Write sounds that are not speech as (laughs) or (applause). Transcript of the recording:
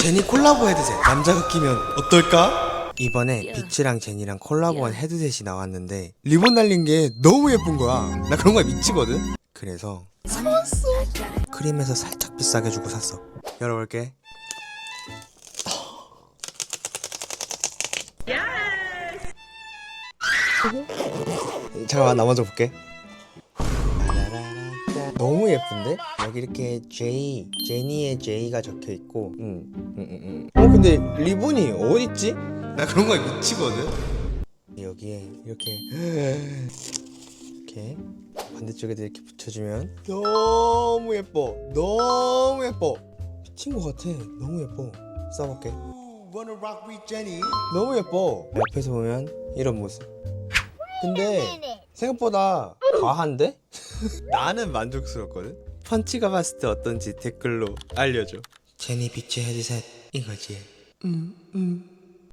제니 콜라보 헤드셋 남자가 끼면 어떨까? 이번에 비츠랑 제니랑 콜라보한 헤드셋이 나왔는데 리본 달린 게 너무 예쁜 거야. 나 그런 거에 미치거든. 그래서 사왔어. 크림에서 살짝 비싸게 주고 샀어. 열어볼게. 잠깐만 나 먼저 볼게 너무 예쁜데? 여기 이렇게 J, 제니의 J가 적혀 있고, 음, 음, 음, 음. 어 근데 리본이 어디 있지? 나 그런 거에 미치거든. 여기에 이렇게 이렇게 반대쪽에도 이렇게 붙여주면 너무 예뻐, 너무 예뻐. 미친 것 같아. 너무 예뻐. 써볼게. 너무 예뻐. 옆에서 보면 이런 모습. 근데 생각보다 과한데? (laughs) 나는 만족스럽거든. 펀치가 봤을 때 어떤지 댓글로 알려줘. 제니 비치 헤드셋 이거지. 음 음.